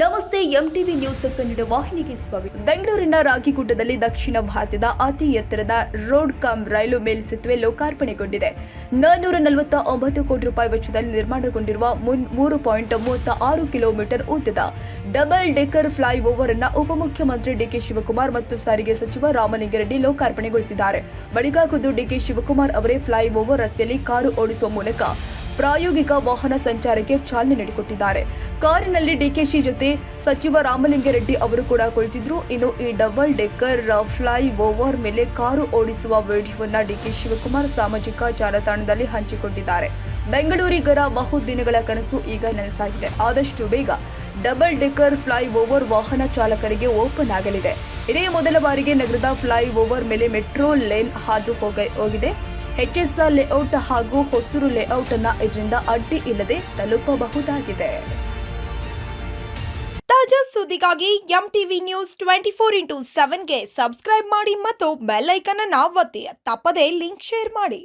News Kannada ವಾಹಿನಿಗೆ ಸ್ವಾಗತ. ಬೆಂಗಳೂರಿನ ರಾಗಿಗುಡ್ಡದಲ್ಲಿ ದಕ್ಷಿಣ ಭಾರತದ ಅತಿ ಎತ್ತರದ ರೋಡ್ ಕಮ್ ರೈಲು ಮೇಲ್ಸೇತುವೆ ಲೋಕಾರ್ಪಣೆಗೊಂಡಿದೆ. ನಾನ್ನೂರ ನಲವತ್ತ ಒಂಬತ್ತು ಕೋಟಿ ರೂಪಾಯಿ ವೆಚ್ಚದಲ್ಲಿ ನಿರ್ಮಾಣಗೊಂಡಿರುವ ಮೂರು ಪಾಯಿಂಟ್ ಮೂವತ್ತ ಆರು ಕಿಲೋಮೀಟರ್ ಉದ್ದದ ಡಬಲ್ ಡೆಕರ್ ಫ್ಲೈ ಓವರ್ ಅನ್ನ ಉಪಮುಖ್ಯಮಂತ್ರಿ ಡಿಕೆ ಶಿವಕುಮಾರ್ ಮತ್ತು ಸಾರಿಗೆ ಸಚಿವ ರಾಮಲಿಂಗಾರೆಡ್ಡಿ ಲೋಕಾರ್ಪಣೆಗೊಳಿಸಿದ್ದಾರೆ. ಬಳಿಕ ಖುದ್ದು ಡಿಕೆ ಶಿವಕುಮಾರ್ ಅವರೇ ಫ್ಲೈ ಓವರ್ ರಸ್ತೆಯಲ್ಲಿ ಕಾರು ಓಡಿಸುವ ಮೂಲಕ ಪ್ರಾಯೋಗಿಕ ವಾಹನ ಸಂಚಾರಕ್ಕೆ ಚಾಲನೆ ನೀಡಿಕೊಟ್ಟಿದ್ದಾರೆ. ಕಾರಿನಲ್ಲಿ ಡಿಕೆಶಿ ಜೊತೆ ಸಚಿವ ರಾಮಲಿಂಗಾರೆಡ್ಡಿ ಅವರು ಕೂಡ ಕುಳಿತಿದ್ರು. ಇನ್ನು ಈ ಡಬಲ್ ಡೆಕ್ಕರ್ ಫ್ಲೈ ಓವರ್ ಮೇಲೆ ಕಾರು ಓಡಿಸುವ ವಿಡಿಯೋವನ್ನ ಡಿಕೆ ಶಿವಕುಮಾರ್ ಸಾಮಾಜಿಕ ಜಾಲತಾಣದಲ್ಲಿ ಹಂಚಿಕೊಂಡಿದ್ದಾರೆ. ಬೆಂಗಳೂರಿಗರ ಬಹುದಿನಗಳ ಕನಸು ಈಗ ನನಸಾಗಿದೆ ಆದಷ್ಟು ಬೇಗ ಡಬಲ್ ಡೆಕ್ಕರ್ ಫ್ಲೈ ಓವರ್ ವಾಹನ ಚಾಲಕರಿಗೆ ಓಪನ್ ಆಗಲಿದೆ. ಇದೇ ಮೊದಲ ಬಾರಿಗೆ ನಗರದ ಫ್ಲೈ ಓವರ್ ಮೇಲೆ ಮೆಟ್ರೋ ಲೈನ್ ಹಾದು ಹೋಗ ಹೋಗಿದೆ. ಎಚ್ಎಸ್ಆರ್ ಲೇಔಟ್ ಹಾಗೂ ಹೊಸೂರು ಲೇಔಟ್ ಅನ್ನ ಇದರಿಂದ ಅಡ್ಡಿ ಇಲ್ಲದೆ ತಲುಪಬಹುದಾಗಿದೆ. ತಾಜಾ ಸುದ್ದಿಗಾಗಿ M TV news twenty four into ಸೆವೆನ್ಗೆ subscribe ಮಾಡಿ ಮತ್ತು ಬೆಲ್ ಐಕನ್ ಅನ್ನು ಒತ್ತಿ. ತಪ್ಪದೇ ಲಿಂಕ್ ಶೇರ್ ಮಾಡಿ.